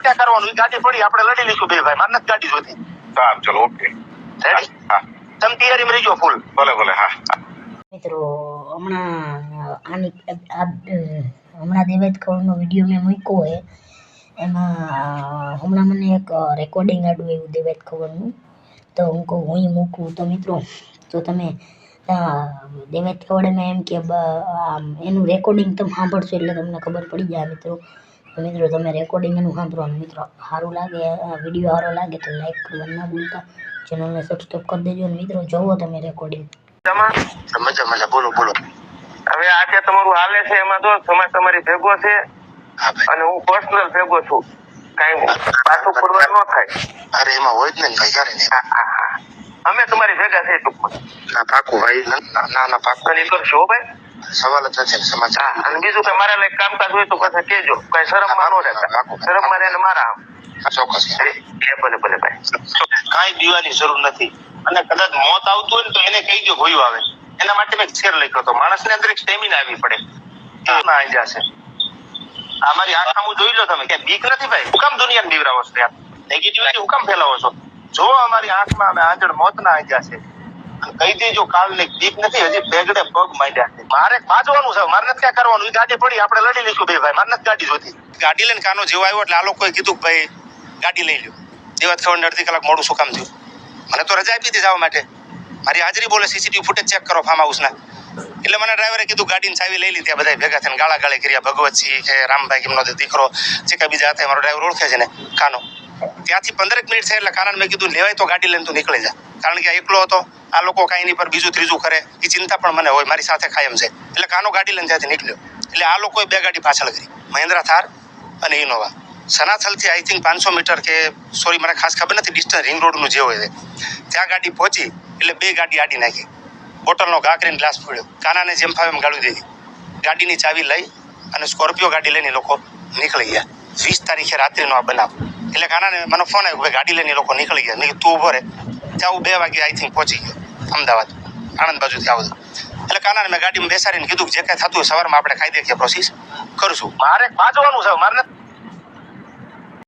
ક્યાં કરવાનું ગાડી પડી આપણે લડી લઈશું બે ભાઈ મારે ગાડી જોતી સારું ચલો ઓકે. રેડી હા. તમે તૈયારીમાં રહીજો ફૂલ ભલે ભલે હા. મિત્રો હમણાં આની હમણાં દેવેદ કૌરનો વીડિયો મેં મૂક્યો હે એમાં હમણાં મને એક રેકોર્ડિંગ આડું એવું દેવેદ કૌરનું તો હું કહું હું મૂકું. તો મિત્રો તો તમે દેવેદ કૌરે મેં એમ કે બ- આમ એનું રેકોર્ડિંગ તમે સાંભળશો એટલે તમને ખબર પડી જાય મિત્રો. તો મિત્રો તમે રેકોર્ડિંગ એનું સાંભળો અને મિત્રો સારું લાગે વીડિયો સારો લાગે તો લાઈક કરવાનું ના ભૂલતા. ચેનલને સબસ્ક્રાઈબ કરી દેજો અને મિત્રો જોવો તમે રેકોર્ડિંગ મજા મજા બોલો બોલો. હવે આ જે તમારું હાલે છે એમાં જો સમાજ તમારી ભેગો છે અને હું પર્સનલ ભેગો છું. કઈ પાછું પૂરવા ન થાય. અરે એમાં હોય જ ને ભાઈ ક્યારે. અમે તમારી ભેગા છે ટૂંકમાં. ના પાકું ભાઈ ના ના પાકું. કરશો ભાઈ. સવાલ જ નથી ને સમાચાર અને બીજું કે મારે લાઈક કામકાજ હોય તો પાછા કેજો કઈ શરમમાં રહેતા. શરમ મારે રહીને મારા ચોક્કસ. એ ભલે ભલે ભાઈ. કાંઈ દીવાની જરૂર નથી. અને કદાચ મોત આવતું હોય ને તો એને કહીજો ભોયું આવે. એના માટે મેં શેર લખ્યો હતો. માણસને અંદર એક સ્ટેમિના આવી પડે. ના આવી જશે. આ મારી આંખ સામું જોઈ લો તમે કે બીક નથી ભાઈ. હુકમ દુનિયા દુનિયાને બીવરાવો છો. યાર નેગેટિવિટી હુકમ ફેલાવો છો. જો અમારી આંખમાં અમે આંજણ મોત ના આવી જશે. કહી દેજો કાલ ને બીક નથી, હજી બેગડે પગ માંડ્યા છે. મારે બાજવાનું છે, મારે નથી કરવાનું? એ ગાડી પડી, આપણે લડી લઈશું બે ભાઈ. મારે નથી ગાડી જોતી ગાડી લઈને કાનો જેવો આવ્યો એટલે આ લોકોએ કીધું કે ભાઈ, ગાડી લઈ લ્યો. દેવાત ખબર અડધી કલાક મોડું શું કામ થયું. મને તો રજા આપી હતી જવા માટે. મારી હાજરી બોલે સીસીટીવી ફૂટેજ ચેક કરો ફાર્મ હાઉસના એટલે મને ડ્રાઈવરે કીધું, ગાડીની ચાવી લઈ લીધી બધા ભેગા થઈને. ગાળા ગાળી કર્યા ભગવતસિંહ કે રામભાઈ એમનો દીકરો, જે કાંઈ બીજા હતા મારો ડ્રાઈવર ઓળખે છે ને, કાનો. ત્યાંથી પંદરેક મિનિટ થાય એટલે કારણ મેં કીધું, લેવાય તો ગાડી લઈને તું નીકળી જા. કારણ કે એકલો હતો, આ લોકો કાંઈ એની પર બીજું ત્રીજું કરે, એ ચિંતા પણ મને હોય, મારી સાથે કાયમ છે. એટલે કાનો ગાડી લઈને ત્યાંથી નીકળ્યો. એટલે આ લોકોએ બે ગાડી પાછળ કરી, મહિન્દ્રા થાર અને ઇનોવા. સનાથલથી આઈ થિંક પાંચસો મીટર કે સોરી મને ખાસ ખબર નથી ડિસ્ટન્સ રિંગ રોડનું જે હોય છે ત્યાં ગાડી પહોંચી, એટલે બે ગાડી આડી નાખી. બોટલનો ઘા કરીને ગ્લાસ ફોડ્યો. કાનાને જેમ ફાવે એમ ગાળી દીધી. ગાડીની ચાવી લઈ અને સ્કોર્પિયો ગાડી લઈને લોકો નીકળી ગયા. વીસ તારીખે રાત્રિનો આ બનાવ. એટલે કાનાને મને ફોન આવ્યો કે ગાડી લઈને લોકો નીકળી ગયા. નહીં તું ઊભો રહે ત્યાં હું બે વાગે આઈ થિંક પહોંચી ગયો, અમદાવાદ. આણંદ બાજુથી આવું એટલે કાનાને મેં ગાડીમાં બેસાડીને કીધું જે કાંઈ થતું હોય સવારમાં આપણે કાયદેકીય પ્રોસેસ કરશું મારે બાજવાનું છે, મારે